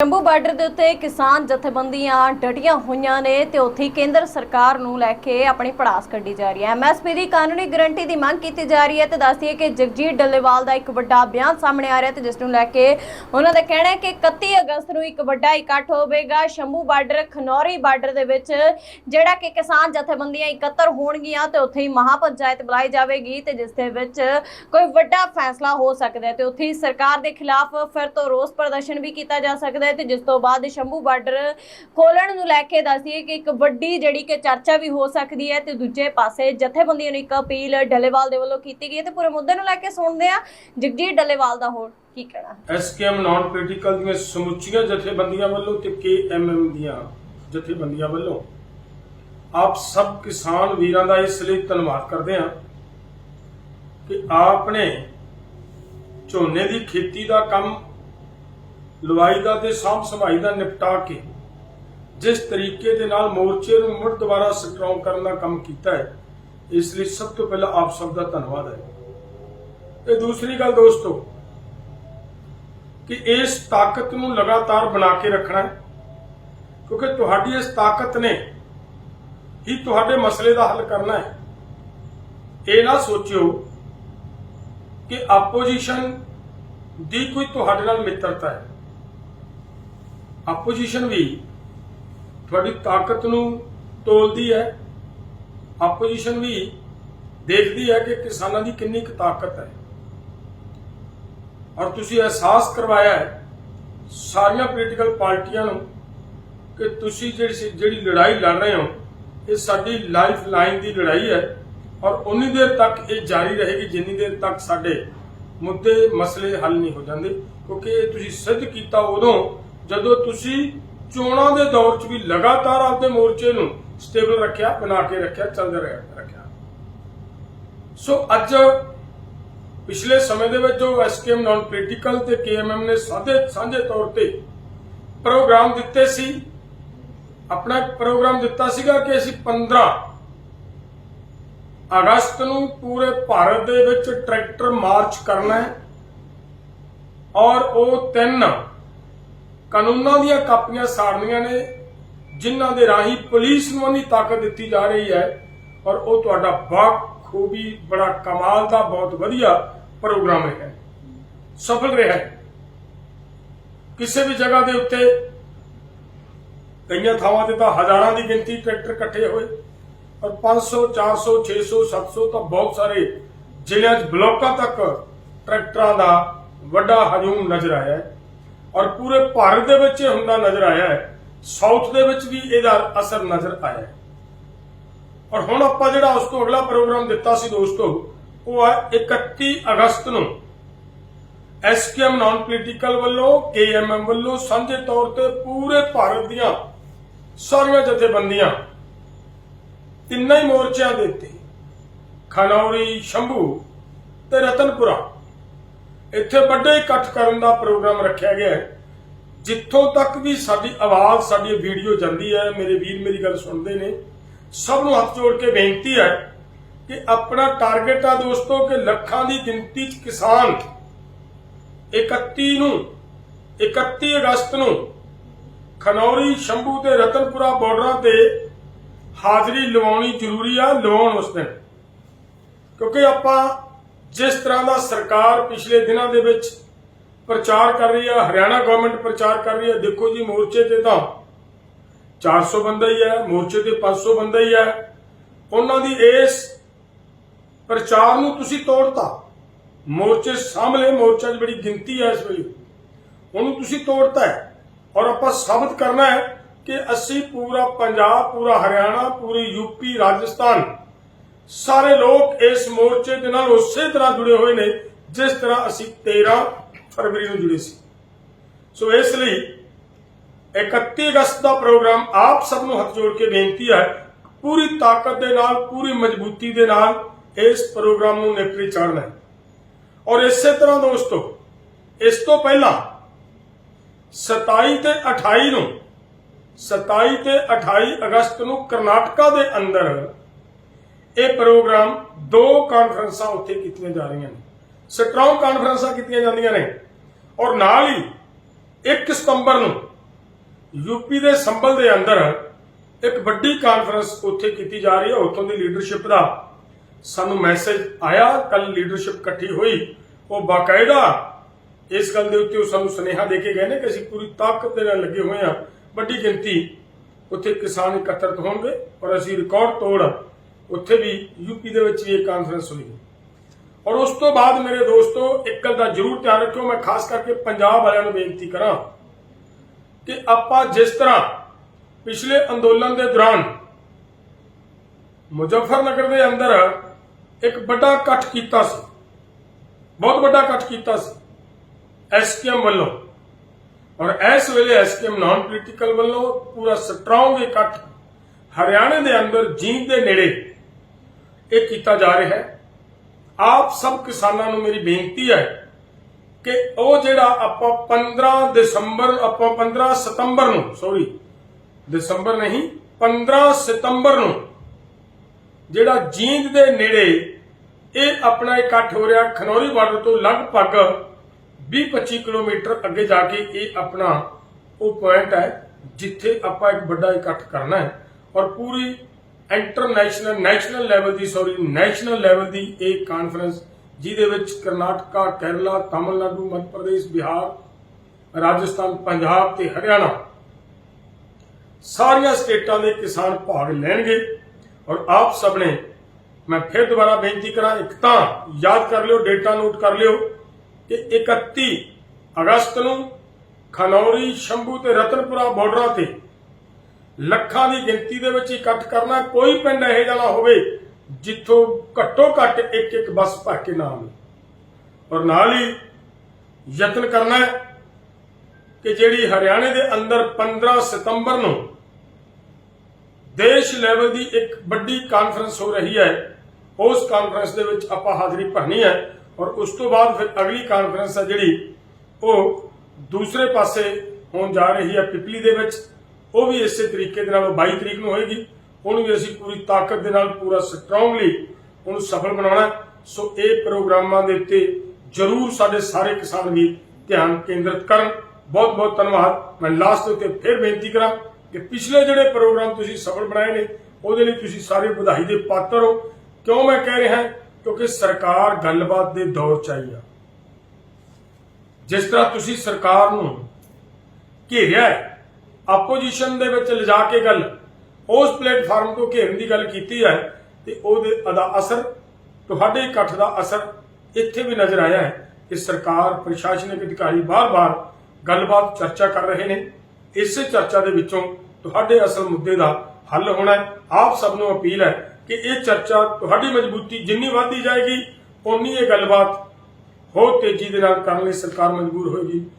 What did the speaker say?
Jammu border ਦੇ ਉੱਤੇ ਕਿਸਾਨ ਜਥੇਬੰਦੀਆਂ ਡਟੀਆਂ ਹੋਈਆਂ ਨੇ ਤੇ ਉੱਥੇ ਕੇਂਦਰ ਸਰਕਾਰ ਨੂੰ ਲੈ ਕੇ ਆਪਣੀ ਪੜਾਸ ਕੱਢੀ ਜਾ ਰਹੀ ਹੈ। ਐਮਐਸਪੀ ਦੀ ਕਾਨੂੰਨੀ ਗਰੰਟੀ ਦੀ ਮੰਗ ਕੀਤੀ ਜਾ ਰਹੀ ਹੈ ਤੇ ਦੱਸਦੀ ਹੈ ਕਿ ਜਗਜੀਤ ਡੱਲੇਵਾਲ ਦਾ ਇੱਕ ਵੱਡਾ ਬਿਆਨ ਸਾਹਮਣੇ ਆ ਰਿਹਾ ਤੇ ਜਿਸ ਨੂੰ ਲੈ ਕੇ ਉਹਨਾਂ ਦਾ ਕਹਿਣਾ ਹੈ ਕਿ 31 ਅਗਸਤ ਨੂੰ ਇੱਕ ਵੱਡਾ ਇਕੱਠ ਹੋਵੇਗਾ। ਸ਼ੰਭੂ ਬਾਰਡਰ, ਖਨੌਰੀ ਬਾਰਡਰ ਦੇ ਵਿੱਚ ਜਿਹੜਾ ਕਿ ਕਿਸਾਨ ਜਥੇਬੰਦੀਆਂ ਇਕੱਤਰ ਹੋਣਗੀਆਂ ਤੇ ਉੱਥੇ ਹੀ ਮਹਾ ਪੰਚਾਇਤ ਬੁਲਾਈ ਜਾਵੇਗੀ ਤੇ ਜਿਸ ਦੇ ਵਿੱਚ ਕੋਈ ਵੱਡਾ ਫੈਸਲਾ ਹੋ ਸਕਦਾ ਹੈ ਤੇ ਉੱਥੇ ਹੀ ਸਰਕਾਰ ਦੇ ਖਿਲਾਫ ਫਿਰ ਤੋਂ ਰੋਸ ਪ੍ਰਦਰਸ਼ਨ ਵੀ ਕੀਤਾ ਜਾ ਸਕਦਾ ਹੈ ਤੇ ਜਿਸ ਤੋਂ ਬਾਅਦ ਸ਼ੰਭੂ ਬਾਰਡਰ ਖੋਲਣ ਨੂੰ ਲੈ ਕੇ ਦੱਸੀਏ ਕਿ ਇੱਕ ਵੱਡੀ ਜਿਹੜੀ ਕਿ ਚਰਚਾ ਵੀ ਹੋ ਸਕਦੀ ਹੈ ਤੇ ਦੂਜੇ ਪਾਸੇ ਜਥੇਬੰਦੀਆਂ ਨੂੰ ਇੱਕ ਅਪੀਲ ਡੱਲੇਵਾਲ ਦੇ ਵੱਲੋਂ ਕੀਤੀ ਗਈ ਹੈ ਤੇ ਪੂਰੇ ਮੁੱਦੇ ਨੂੰ ਲੈ ਕੇ ਸੁਣਦੇ ਆ ਜਗਜੀਤ ਡੱਲੇਵਾਲ ਦਾ ਹੋਰ ਕੀ ਕਹਿਣਾ। ਐਸਕੇਐਮ ਨਾਨ ਪੋਲੀਟੀਕਲ ਦੀਆਂ ਸਮੁੱਚੀਆਂ ਜਥੇਬੰਦੀਆਂ ਵੱਲੋਂ ਤੇ ਕੇਐਮਐਮ ਦੀਆਂ ਜਥੇਬੰਦੀਆਂ ਵੱਲੋਂ ਆਪ ਸਭ ਕਿਸਾਨ ਵੀਰਾਂ ਦਾ ਇਸ ਲਈ ਧੰਨਵਾਦ ਕਰਦੇ ਹਾਂ ਕਿ ਆਪ ਨੇ ਝੋਨੇ ਦੀ ਖੇਤੀ ਦਾ ਕੰਮ ਲਵਾਈ ਦਾ ਤੇ ਸਾਂਭ ਸੰਭਾਈ ਦਾ ਨਿਪਟਾ ਕੇ ਜਿਸ ਤਰੀਕੇ ਦੇ ਨਾਲ ਮੋਰਚੇ ਨੂੰ ਮੁੜ ਦੁਬਾਰਾ ਸਟਰੋਂਗ ਕਰਨ ਦਾ ਕੰਮ ਕੀਤਾ ਹੈ, ਇਸ ਲਈ ਸਭ ਤੋਂ ਪਹਿਲਾਂ ਆਪ ਸਭ ਦਾ ਧੰਨਵਾਦ ਹੈ। ਤੇ ਦੂਸਰੀ ਗੱਲ ਦੋਸਤੋ, ਕਿ ਇਸ ਤਾਕਤ ਨੂੰ ਲਗਾਤਾਰ ਬਣਾ ਕੇ ਰੱਖਣਾ ਹੈ, ਕਿਉਂਕਿ ਤੁਹਾਡੀ ਇਸ ਤਾਕਤ ਨੇ ਹੀ ਤੁਹਾਡੇ ਮਸਲੇ ਦਾ ਹੱਲ ਕਰਨਾ ਹੈ। ਇਹ ਨਾ ਸੋਚਿਓ ਕਿ ਆਪੋਜੀਸ਼ਨ ਦੀ ਕੋਈ ਤੁਹਾਡੇ ਨਾਲ ਮਿੱਤਰਤਾ ਹੈ। ਆਪੋਜੀਸ਼ਨ ਵੀ ਤੁਹਾਡੀ ਤਾਕਤ ਨੂੰ ਤੋਲਦੀ ਹੈ। ਆਪੋਜੀਸ਼ਨ ਵੀ ਦੇਖਦੀ ਹੈ ਕਿ ਕਿਸਾਨਾਂ ਦੀ ਕਿੰਨੀ ਕੁ ਤਾਕਤ ਹੈ। ਔਰ ਤੁਸੀਂ ਅਹਿਸਾਸ ਕਰਵਾਇਆ ਹੈ ਸਾਰੀਆਂ ਪੋਲੀਟੀਕਲ ਪਾਰਟੀਆਂ ਨੂੰ ਕਿ ਤੁਸੀਂ ਜਿਹੜੀ ਜਿਹੜੀ ਲੜਾਈ ਲੜ ਰਹੇ ਹੋ, ਇਹ ਸਾਡੀ ਲਾਈਫ ਲਾਈਨ ਦੀ ਲੜਾਈ ਹੈ ਔਰ ਉਨੀ ਦੇਰ ਤੱਕ ਇਹ ਜਾਰੀ ਰਹੇਗੀ, ਜਿੰਨੀ ਦੇਰ ਤੱਕ ਸਾਡੇ ਮੁੱਦੇ, ਮਸਲੇ ਹੱਲ ਨਹੀਂ ਹੋ ਜਾਂਦੇ। ਕਿਉਂਕਿ ਇਹ ਤੁਸੀਂ ਸਿੱਧ ਕੀਤਾ ਉਦੋਂ ਜਦੋਂ ਤੁਸੀਂ ਚੋਣਾਂ ਦੇ ਦੌਰ 'ਚ ਵੀ ਲਗਾਤਾਰ ਆਪਦੇ ਮੋਰਚੇ ਨੂੰ ਸਟੇਬਲ ਰੱਖਿਆ, ਬਣਾ ਕੇ ਰੱਖਿਆ ਚੱਲਦੇ ਰਿਹਾ ਰੱਖਿਆ। ਸੋ ਅੱਜ ਪਿਛਲੇ ਸਮੇਂ ਦੇ ਵਿੱਚ ਜੋ ਐਸਕੇਐਮ ਨਾਨ ਪੋਲੀਟੀਕਲ ਤੇ ਕੇਐਮਐਮ ਨੇ ਸਾਂਝੇ ਸਾਂਝੇ ਤੌਰ ਤੇ ਪ੍ਰੋਗਰਾਮ ਦਿੱਤੇ ਸੀ। ਆਪਣਾ ਪ੍ਰੋਗਰਾਮ ਦਿੱਤਾ ਸੀਗਾ ਕਿ ਅਸੀਂ 15 ਅਗਸਤ ਨੂੰ ਪੂਰੇ ਭਾਰਤ ਦੇ ਵਿੱਚ ਟਰੈਕਟਰ ਮਾਰਚ ਕਰਨਾ ਹੈ ਔਰ ਉਹ ਤਿੰਨ ਕਾਨੂੰਨਾਂ ਦੀਆਂ ਕਾਪੀਆਂ ਸਾੜਨੀਆਂ ਨੇ, ਜਿਨ੍ਹਾਂ ਦੇ ਰਾਹੀਂ ਪੁਲਿਸ ਨੂੰ ਉਹਨੀ ਤਾਕਤ ਦਿੱਤੀ ਜਾ ਰਹੀ ਹੈ ਔਰ ਉਹ ਤੁਹਾਡਾ ਬਾਖੂਬੀ ਬੜਾ ਕਮਾਲ ਦਾ, ਬਹੁਤ ਵਧੀਆ ਪ੍ਰੋਗਰਾਮ ਹੈ। ਸਫਲ ਰਿਹਾ ਹੈ। ਕਿਸੇ ਵੀ ਜਗ੍ਹਾ ਦੇ ਉੱਤੇ ਕਈਆਂ ਥਾਵਾਂ ਤੇ ਤਾਂ ਹਜ਼ਾਰਾਂ ਦੀ ਗਿਣਤੀ ਟਰੈਕਟਰ ਇਕੱਠੇ ਹੋਏ ਔਰ 500 400 600 700 ਤਾਂ ਬਹੁਤ ਸਾਰੇ ਜ਼ਿਲ੍ਹਿਆਂ 'ਚ ਬਲਾਕਾਂ ਤੱਕ ਟਰੈਕਟਰਾਂ ਦਾ ਵੱਡਾ ਹਜੂਮ ਨਜ਼ਰ ਆਇਆ ਹੈ। ਔਰ ਪੂਰੇ ਭਾਰਤ ਦੇ ਵਿੱਚ ਇਹ ਹੁੰਦਾ ਨਜ਼ਰ ਆਇਆ ਹੈ। ਸਾਊਥ ਦੇ ਵਿੱਚ ਵੀ ਇਹਦਾ ਅਸਰ ਨਜ਼ਰ ਆਇਆ ਹੈ। ਔਰ ਹੁਣ ਆਪਾਂ ਜਿਹੜਾ ਉਸ ਤੋਂ ਅਗਲਾ ਪ੍ਰੋਗਰਾਮ ਦਿੱਤਾ ਸੀ ਦੋਸਤੋ, ਉਹ ਹੈ 31 ਅਗਸਤ ਨੂੰ। ਐਸਕੇਐਮ ਨਾਨ ਪੋਲੀਟੀਕਲ ਵੱਲੋਂ ਕੇਐਮਐਮ ਵੱਲੋਂ ਸਾਂਝੇ ਤੌਰ ਤੇ ਪੂਰੇ ਭਾਰਤ ਦੀਆਂ ਸਾਰੀਆਂ ਜਥੇਬੰਦੀਆਂ ਤਿੰਨਾਂ ਹੀ ਮੋਰਚਿਆਂ ਦੇ ਉੱਤੇ, ਖਨੌਰੀ, ਸ਼ੰਭੂ ਤੇ ਰਤਨਪੁਰਾ ਇੱਥੇ ਵੱਡੇ ਇਕੱਠ ਕਰਨ ਦਾ ਪ੍ਰੋਗਰਾਮ ਰੱਖਿਆ ਗਿਆ ਹੈ। ਜਿੱਥੋਂ ਤੱਕ ਵੀ ਸਾਡੀ ਆਵਾਜ਼, ਸਾਡੀ ਵੀਡੀਓ ਜਾਂਦੀ ਹੈ, ਮੇਰੇ ਵੀਰ ਮੇਰੀ ਗੱਲ ਸੁਣਦੇ ਨੇ, ਸਭ ਨੂੰ ਹੱਥ ਜੋੜ ਕੇ ਬੇਨਤੀ ਹੈ ਕਿ ਆਪਣਾ ਟਾਰਗੇਟ ਆ ਦੋਸਤੋ ਕਿ ਲੱਖਾਂ ਦੀ ਗਿਣਤੀ 'ਚ ਕਿਸਾਨ 31 ਨੂੰ 31 ਅਗਸਤ ਨੂੰ ਖਨੌਰੀ, ਸ਼ੰਭੂ ਤੇ ਰਤਨਪੁਰਾ ਬਾਰਡਰਾਂ ਤੇ ਹਾਜ਼ਰੀ ਲਵਾਉਣੀ ਜ਼ਰੂਰੀ ਆ, ਲਵਾਉਣ ਉਸ ਦਿਨ। ਕਿਉਂਕਿ ਆਪਾਂ ਜਿਸ ਤਰ੍ਹਾਂ ਦਾ ਸਰਕਾਰ ਪਿਛਲੇ ਦਿਨਾਂ ਦੇ ਵਿੱਚ ਪ੍ਰਚਾਰ ਕਰ ਰਹੀ ਹੈ ਹਰਿਆਣਾ ਗਵਰਨਮੈਂਟ ਪ੍ਰਚਾਰ ਕਰ ਰਹੀ ਹੈ ਦੇਖੋ ਜੀ ਮੋਰਚੇ ਤੇ ਤਾਂ 400 ਬੰਦਾ ਹੀ ਹੈ ਮੋਰਚੇ ਤੇ 500 ਬੰਦਾ ਹੀ ਹੈ ਉਹਨਾਂ ਦੀ ਇਸ ਪ੍ਰਚਾਰ ਨੂੰ ਤੁਸੀਂ ਤੋੜਤਾ। ਮੋਰਚੇ ਸਾਹਮਣੇ ਮੋਰਚਾ 'ਚ ਬੜੀ ਗਿਣਤੀ ਹੈ ਇਸ ਵੇਲੇ। ਉਹਨੂੰ ਤੁਸੀਂ ਤੋੜਤਾ ਹੈ। ਔਰ ਆਪਾਂ ਸਾਬਤ ਕਰਨਾ ਹੈ ਕਿ ਅਸੀਂ ਪੂਰਾ ਪੰਜਾਬ, ਪੂਰਾ ਹਰਿਆਣਾ, ਪੂਰੀ ਯੂਪੀ ਰਾਜਸਥਾਨ ਸਾਰੇ ਲੋਕ ਇਸ ਮੋਰਚੇ ਦੇ ਨਾਲ ਉਸੇ ਤਰ੍ਹਾਂ ਜੁੜੇ ਹੋਏ ਨੇ, ਜਿਸ ਤਰ੍ਹਾਂ ਅਸੀਂ 13 ਫਰਵਰੀ ਨੂੰ ਜੁੜੇ ਸੀ। ਸੋ ਇਸ ਲਈ 31 ਅਗਸਤ ਦਾ ਪ੍ਰੋਗਰਾਮ ਆਪ ਸਭ ਨੂੰ ਹੱਥ ਜੋੜ ਕੇ ਬੇਨਤੀ ਹੈ, ਪੂਰੀ ਤਾਕਤ ਦੇ ਨਾਲ, ਪੂਰੀ ਮਜ਼ਬੂਤੀ ਦੇ ਨਾਲ ਇਸ ਪ੍ਰੋਗਰਾਮ ਨੂੰ ਨੇਪਰੇ ਚਾੜਨਾ ਹੈ। ਔਰ ਇਸੇ ਤਰ੍ਹਾਂ ਦੋਸਤੋ, ਇਸ ਤੋਂ ਪਹਿਲਾਂ 27 ਤੇ 28 ਨੂੰ 27 ਤੇ 28 ਅਗਸਤ ਨੂੰ ਕਰਨਾਟਕਾ ਦੇ ਅੰਦਰ ਇਹ ਪ੍ਰੋਗਰਾਮ ਦੋ ਕਾਨਫਰੰਸਾਂ ਉੱਥੇ ਕੀਤੀਆਂ ਜਾ ਰਹੀਆਂ ਨੇ। ਸਟਰੋਂਗ ਕਾਨਫਰੰਸਾਂ ਕੀਤੀਆਂ ਜਾਂਦੀਆਂ ਨੇ। ਔਰ ਨਾਲ ਹੀ 1 ਸਤੰਬਰ ਨੂੰ ਯੂਪੀ ਦੇ ਸੰਭਲ ਦੇ ਅੰਦਰ ਇੱਕ ਵੱਡੀ ਕਾਨਫਰੰਸ ਉੱਥੇ ਕੀਤੀ ਜਾ ਰਹੀ ਹੈ। ਉੱਥੋਂ ਦੀ ਲੀਡਰਸ਼ਿਪ ਦਾ ਸਾਨੂੰ ਮੈਸੇਜ ਆਇਆ। ਕੱਲ ਲੀਡਰਸ਼ਿਪ ਇਕੱਠੀ ਹੋਈ। ਉਹ ਬਾਕਾਇਦਾ ਇਸ ਗੱਲ ਦੇ ਉੱਤੇ ਉਹ ਸਾਨੂੰ ਸੁਨੇਹਾ ਦੇ ਕੇ ਗਏ ਨੇ ਕਿ ਅਸੀਂ ਪੂਰੀ ਤਾਕਤ ਦੇ ਨਾਲ ਲੱਗੇ ਹੋਏ ਹਾਂ। ਵੱਡੀ ਗਿਣਤੀ ਉੱਥੇ ਕਿਸਾਨ ਇਕੱਤਰਤ ਹੋਣਗੇ ਔਰ ਅਸੀਂ ਰਿਕਾਰਡ ਤੋੜ ਉੱਥੇ ਵੀ ਯੂਪੀ ਦੇ ਵਿੱਚ ਵੀ ਇਹ ਕਾਨਫਰੰਸ ਹੋਈ। ਔਰ ਉਸ ਤੋਂ ਬਾਅਦ ਮੇਰੇ ਦੋਸਤੋ, ਇੱਕ ਗੱਲ ਦਾ ਜ਼ਰੂਰ ਧਿਆਨ ਰੱਖਿਓ, ਮੈਂ ਖਾਸ ਕਰਕੇ ਪੰਜਾਬ ਵਾਲਿਆਂ ਨੂੰ ਬੇਨਤੀ ਕਰਾਂ ਕਿ ਆਪਾਂ ਜਿਸ ਤਰ੍ਹਾਂ ਪਿਛਲੇ ਅੰਦੋਲਨ ਦੇ ਦੌਰਾਨ ਮੁਜ਼ੱਫਰਨਗਰ ਦੇ ਅੰਦਰ ਇੱਕ ਵੱਡਾ ਇਕੱਠ ਕੀਤਾ ਸੀ, ਬਹੁਤ ਵੱਡਾ ਇਕੱਠ ਕੀਤਾ ਸੀ, ਐਸਕੇਐਮ ਵੱਲੋਂ। ਔਰ ਇਸ ਵੇਲੇ ਐਸਕੇਐਮ ਨਾਨ ਪੋਲੀਟੀਕਲ ਵੱਲੋਂ ਪੂਰਾ ਸਟਰੋਂਗ ਇਕੱਠ ਹਰਿਆਣੇ ਦੇ ਅੰਦਰ, ਜੀਂਦ ਦੇ ਨੇੜੇ ਇਹ ਕੀਤਾ ਜਾ ਰਿਹਾ ਹੈ। ਆਪ ਸਭ ਕਿਸਾਨਾਂ ਨੂੰ ਮੇਰੀ ਬੇਨਤੀ ਹੈ ਕਿ ਉਹ ਜਿਹੜਾ ਆਪਾਂ 15 ਦਸੰਬਰ, ਆਪਾਂ 15 ਸਤੰਬਰ ਨੂੰ ਸੌਰੀ ਦਸੰਬਰ ਨਹੀਂ 15 ਸਤੰਬਰ ਨੂੰ ਜਿਹੜਾ ਜੀਂਦ ਦੇ ਨੇੜੇ ਇਹ ਆਪਣਾ ਇਕੱਠ ਹੋ ਰਿਹਾ ਖਨੌਰੀ ਬਾਰਡਰ ਤੋਂ ਲਗਭਗ 20-25 ਕਿਲੋਮੀਟਰ ਅੱਗੇ ਜਾ ਕੇ ਇਹ ਆਪਣਾ ਉਹ ਪੁਆਇੰਟ ਹੈ, ਜਿੱਥੇ ਆਪਾਂ ਇੱਕ ਵੱਡਾ ਇਕੱਠ ਕਰਨਾ ਹੈ। ਔਰ ਪੂਰੀ ਇੰਟਰਨੈਸ਼ਨਲ, ਨੈਸ਼ਨਲ ਲੈਵਲ ਦੀ ਸੌਰੀ ਨੈਸ਼ਨਲ ਲੈਵਲ ਦੀ ਇਹ ਕਾਨਫਰੰਸ ਜਿਹਦੇ ਵਿੱਚ ਕਰਨਾਟਕਾ, ਕੇਰਲਾ, ਤਾਮਿਲਨਾਡੂ, ਮੱਧ ਪ੍ਰਦੇਸ਼, ਬਿਹਾਰ, ਰਾਜਸਥਾਨ, ਪੰਜਾਬ ਤੇ ਹਰਿਆਣਾ ਸਾਰੀਆਂ ਸਟੇਟਾਂ ਦੇ ਕਿਸਾਨ ਭਾਗ ਲੈਣਗੇ। ਔਰ ਆਪ ਸਭ ਨੇ ਮੈਂ ਫਿਰ ਦੁਬਾਰਾ ਬੇਨਤੀ ਕਰਾਂ, ਇੱਕ ਤਾਂ ਯਾਦ ਕਰ ਲਿਓ ਡੇਟਾ ਨੋਟ ਕਰ ਲਿਓ ਕਿ 31 ਅਗਸਤ ਨੂੰ ਖਨੌਰੀ, ਸ਼ੰਭੂ ਤੇ ਰਤਨਪੁਰਾ ਬਾਰਡਰਾਂ ਤੇ ਲੱਖਾਂ ਦੀ ਗਿਣਤੀ ਦੇ ਵਿੱਚ ਇਕੱਠ ਕਰਨਾ ਕੋਈ ਪਿੰਡ ਇਹੋ ਜਿਹਾ ਨਾ ਹੋਵੇ, ਜਿੱਥੋਂ ਘੱਟੋ ਘੱਟ ਇੱਕ ਇੱਕ ਬੱਸ ਭਰ ਕੇ ਨਾ ਆਵੇ। ਔਰ ਨਾਲ ਹੀ ਯਤਨ ਕਰਨਾ ਹੈ ਕਿ ਜਿਹੜੀ ਹਰਿਆਣੇ ਦੇ ਅੰਦਰ 15 ਸਤੰਬਰ ਨੂੰ ਦੇਸ਼ ਲੈਵਲ ਦੀ ਇੱਕ ਵੱਡੀ ਕਾਨਫਰੰਸ ਹੋ ਰਹੀ ਹੈ, ਉਸ ਕਾਨਫਰੰਸ ਦੇ ਵਿੱਚ ਆਪਾਂ ਹਾਜ਼ਰੀ ਭਰਨੀ ਹੈ ਔਰ ਉਸ ਤੋਂ ਬਾਅਦ ਫਿਰ ਅਗਲੀ ਕਾਨਫਰੰਸ ਹੈ ਜਿਹੜੀ ਉਹ ਦੂਸਰੇ ਪਾਸੇ ਹੋਣ ਜਾ ਰਹੀ ਹੈ ਪਿਪਲੀ ਦੇ ਵਿੱਚ। ਉਹ ਵੀ ਇਸੇ ਤਰੀਕੇ ਦੇ ਨਾਲ, ਉਹ 22 ਤਰੀਕ ਨੂੰ ਹੋਏਗੀ, ਉਹਨੂੰ ਵੀ ਅਸੀਂ ਪੂਰੀ ਤਾਕਤ ਦੇ ਨਾਲ, ਪੂਰਾ ਸਟਰੋਂਗਲੀ ਉਹਨੂੰ ਸਫਲ ਬਣਾਉਣਾ ਸੋ ਇਹ ਪ੍ਰੋਗਰਾਮਾਂ ਦੇ ਉੱਤੇ ਜਰੂਰ ਸਾਡੇ ਸਾਰੇ ਕਿਸਾਨ ਵੀ ਧਿਆਨ ਕੇਂਦਰਿਤ ਕਰਨ। ਬਹੁਤ ਬਹੁਤ ਧੰਨਵਾਦ। ਮੈਂ ਲਾਸਟ ਦੇ ਉੱਤੇ ਫਿਰ ਬੇਨਤੀ ਕਰਾਂ ਕਿ ਪਿਛਲੇ ਜਿਹੜੇ ਪ੍ਰੋਗਰਾਮ ਤੁਸੀਂ ਸਫਲ ਬਣਾਏ ਨੇ, ਉਹਦੇ ਲਈ ਤੁਸੀਂ ਸਾਰੇ ਵਧਾਈ ਦੇ ਪਾਤਰ ਹੋ। ਕਿਉਂ ਮੈਂ ਕਹਿ ਰਿਹਾ? ਕਿਉਂਕਿ ਸਰਕਾਰ ਗੱਲਬਾਤ ਦੇ ਦੌਰ ਚ ਆਈ ਆ। ਜਿਸ ਤਰ੍ਹਾਂ ਤੁਸੀਂ ਸਰਕਾਰ ਨੂੰ ਘੇਰਿਆ ਹੈ ਆਪੋਜੀਸ਼ਨ ਦੇ ਵਿੱਚ ਲਿਜਾ ਕੇ ਗੱਲ, ਉਸ ਪਲੇਟਫਾਰਮ ਤੋਂ ਘੇਰਨ ਦੀ ਗੱਲ ਕੀਤੀ ਹੈ ਤੇ ਉਹਦੇ ਦਾ ਅਸਰ, ਤੁਹਾਡੇ ਇਕੱਠ ਦਾ ਅਸਰ ਇੱਥੇ ਵੀ ਨਜ਼ਰ ਆਇਆ ਹੈ ਕਿ ਸਰਕਾਰ, ਪ੍ਰਸ਼ਾਸਨਿਕ ਅਧਿਕਾਰੀ ਬਾਰ-ਬਾਰ ਗੱਲਬਾਤ, ਚਰਚਾ ਕਰ ਰਹੇ ਨੇ। ਇਸੇ ਚਰਚਾ ਦੇ ਵਿੱਚੋਂ ਤੁਹਾਡੇ ਅਸਲ ਮੁੱਦੇ ਦਾ ਹੱਲ ਹੋਣਾ ਹੈ। ਆਪ ਸਭ ਨੂੰ ਅਪੀਲ ਹੈ ਕਿ ਇਹ ਚਰਚਾ ਤੁਹਾਡੀ ਮਜ਼ਬੂਤੀ ਜਿੰਨੀ ਵਧਦੀ ਜਾਏਗੀ ਉਨੀ ਇਹ ਗੱਲਬਾਤ ਹੋਰ ਤੇਜ਼ੀ ਦੇ ਨਾਲ ਕਰਨ ਲਈ ਸਰਕਾਰ ਮਜਬੂਰ ਹੋਏਗੀ।